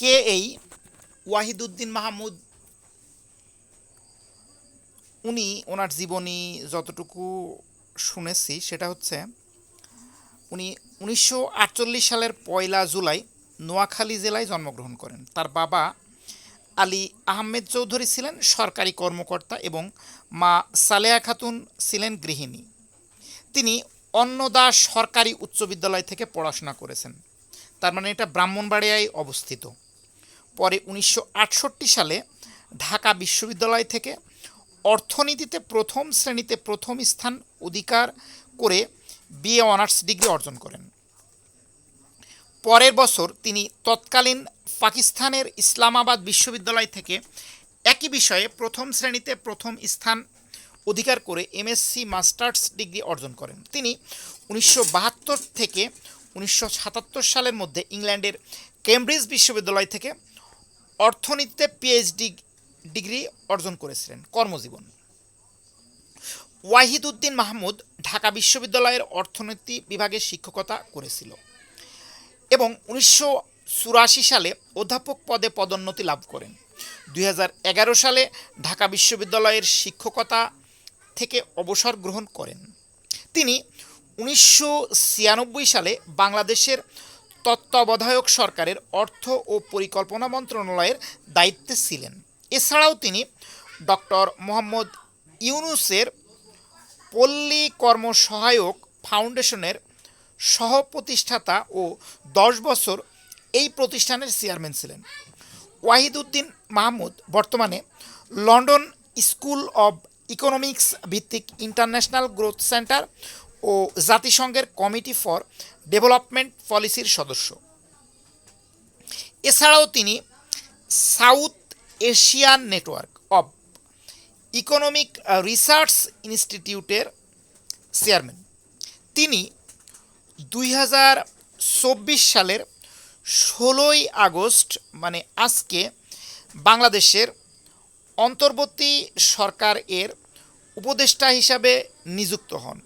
কে এই ওয়াহিদুদ্দিন মাহমুদ? উনি ওনার জীবনী যতটুকু শুনেছি, সেটা হচ্ছে উনি উনিশশো আটচল্লিশ সালের পয়লা জুলাই নোয়াখালী জেলায় জন্মগ্রহণ করেন। তার বাবা আলী আহমেদ চৌধুরী ছিলেন সরকারি কর্মকর্তা এবং মা সালেয়া খাতুন ছিলেন গৃহিণী। তিনি অন্নদা সরকারি উচ্চ বিদ্যালয় থেকে পড়াশোনা করেছেন। তার মানে এটা ব্রাহ্মণবাড়িয়ায় অবস্থিত। পরে উনিশশো আটষট্টি সালে ঢাকা বিশ্ববিদ্যালয় থেকে অর্থনীতিতে প্রথম শ্রেণীতে প্রথম স্থান অধিকার করে বিএ অনার্স ডিগ্রি অর্জন করেন। পরের বছর তিনি তৎকালীন পাকিস্তানের ইসলামাবাদ বিশ্ববিদ্যালয় থেকে একই বিষয়ে প্রথম শ্রেণীতে প্রথম স্থান অধিকার করে এমএসসি মাস্টার্স ডিগ্রি অর্জন করেন। তিনি উনিশশো বাহাত্তর থেকে উনিশশো সাতাত্তর সালের মধ্যে ইংল্যান্ডের কেমব্রিজ বিশ্ববিদ্যালয় থেকে অর্থনীতিতে পিএইচডি ডিগ্রি অর্জন করেছিলেন কর্মজীবন। ওয়াহিদুদ্দিন মাহমুদ ঢাকা বিশ্ববিদ্যালয়ের অর্থনীতি বিভাগে শিক্ষকতা করেছিল এবং উনিশশো চুরাশি সালে অধ্যাপক পদে পদোন্নতি লাভ করেন। দুই হাজার এগারো সালে ঢাকা বিশ্ববিদ্যালয়ের শিক্ষকতা থেকে অবসর গ্রহণ করেন। তিনি উনিশশো ছিয়ানব্বই সালে বাংলাদেশের তত্ত্বাবধায়ক সরকারের অর্থ ও পরিকল্পনা মন্ত্রণালয়ের দায়িত্বে ছিলেন। এছাড়াও তিনি ডক্টর মোহাম্মদ ইউনুসের পল্লী কর্মসহায়ক ফাউন্ডেশনের সহ প্রতিষ্ঠাতা ও দশ বছর এই প্রতিষ্ঠানের চেয়ারম্যান ছিলেন। ওয়াহিদুদ্দিন মাহমুদ বর্তমানে লন্ডন স্কুল অব ইকোনমিক্স ভিত্তিক ইন্টারন্যাশনাল গ্রোথ সেন্টার ও জাতিসংঘের কমিটি ফর ডেভেলপমেন্ট পলিসির সদস্য। এছাড়াও তিনি South Asian network of economic research ইনস্টিটিউটের চেয়ারম্যান। তিনি দুই হাজার চব্বিশ সালের ষোলোই আগস্ট মানে আজকে, বাংলাদেশের অন্তর্বর্তী সরকার এর উপদেষ্টা হিসাবে নিযুক্ত হন।